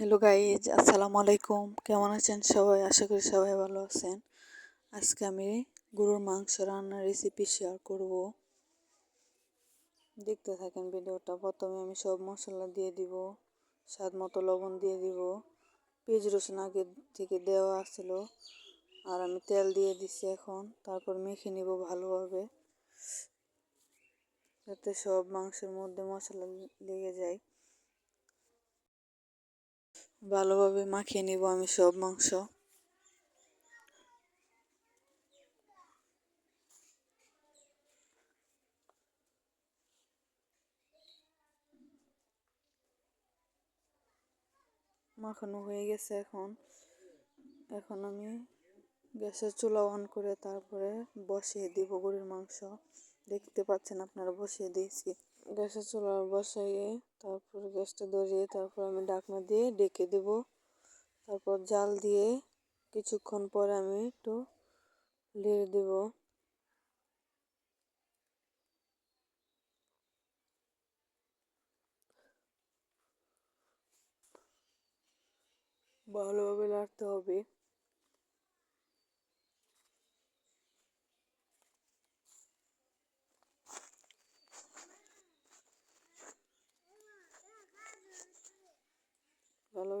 Hello guys আসসালামু আলাইকুম কেমন আছেন সবাই? আশা করি সবাই ভালো আছেন। আজকে আমি গরুর মাংস রান্নার রেসিপি শেয়ার করব। দেখতে থাকেন ভিডিওটা। প্রথমে আমি সব মশলা দিয়ে দিব। স্বাদ মতো লবণ দিয়ে দিব। পেঁয়াজ, রসুন আগে থেকে দেওয়া আছিল আর আমি তেল দিয়ে দিছি এখন। তারপর মেখে নিব ভালোভাবে। যাতে সব মাংসের মধ্যে মশলা লেগে যায়। ভালোভাবে মাখিয়ে নিব আমি সব মাংস। মাখানো হয়ে গেছে এখন। এখন আমি গ্যাসের চুলা অন করে তারপরে বসিয়ে দিব গরুর মাংস। দেখতে পাচ্ছেন আপনারা, বসিয়ে দিয়েছি। গ্যাসের চুলা বসাইয়ে তারপর গ্যাসটা ধরিয়ে তারপর আমি ডাকনা দিয়ে ডেকে দেব। তারপর জাল দিয়ে কিছুক্ষণ পরে আমি একটু লেড়ে দেব। ভালোভাবে লাড়তে হবে। ভালো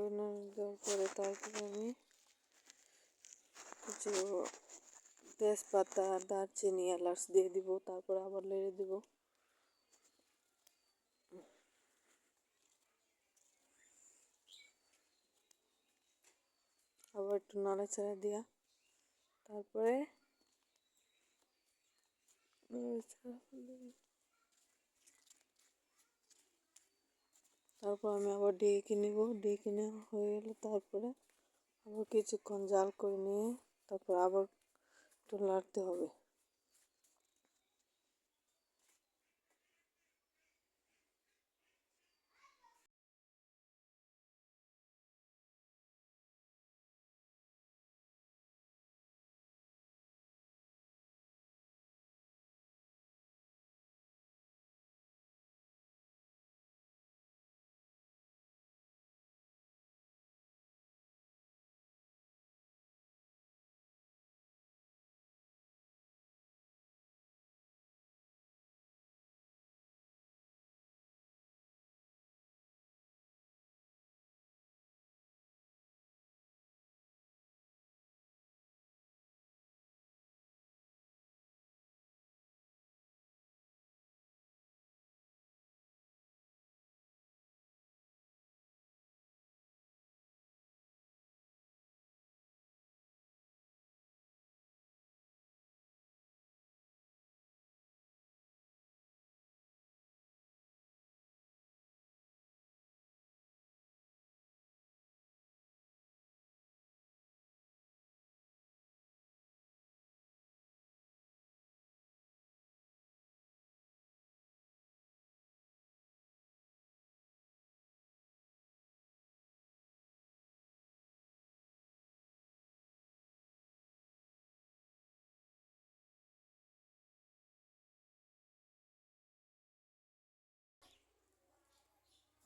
দেওয়ার পরে তারপরে আমি কিছু তেজপাতা, দারচিনি, এলাচ দিয়ে দিব, তারপর আবার লেড়ে দিব। আবার একটু নাড়াচাড়া দিয়া, তারপরে তারপর আমি আবার ডেকে নিব ডেকে নেওয়া হয়ে গেলে তারপরে আবার কিছুক্ষণ জাল করে নিয়ে তারপর আবার একটু নাড়তে হবে।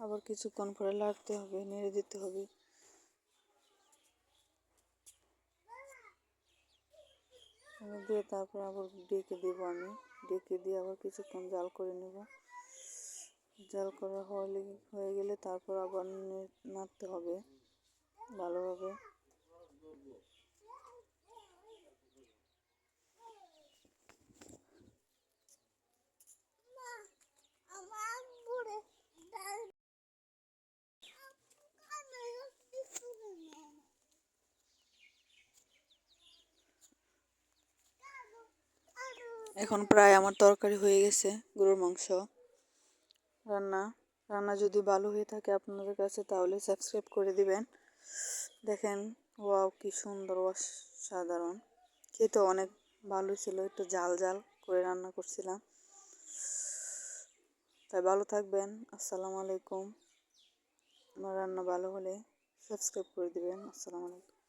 আবার কিছুক্ষণ পরে লাড়তে হবে, নেড়ে দিতে হবে। দিয়ে তারপর আবার ডেকে দেব আমি। ডেকে দিয়ে আবার কিছুক্ষণ জাল করে নেব। জাল করা হলে, হয়ে গেলে তারপর আবার নাড়তে হবে ভালোভাবে। এখন প্রায় আমার তরকারি হয়ে গেছে, গরুর মাংস। রান্না রান্না যদি ভালো হয়ে থাকে আপনাদের কাছে তাহলে সাবস্ক্রাইব করে দিবেন। দেখেন, ওয়াও কি সুন্দর, অসাধারণ। খেতে অনেক ভালো ছিল, একটু জাল জাল করে রান্না করছিলাম। তাই ভালো থাকবেন, আসসালামু আলাইকুম। আমার রান্না ভালো হলে সাবস্ক্রাইব করে দিবেন, আসসালামু আলাইকুম।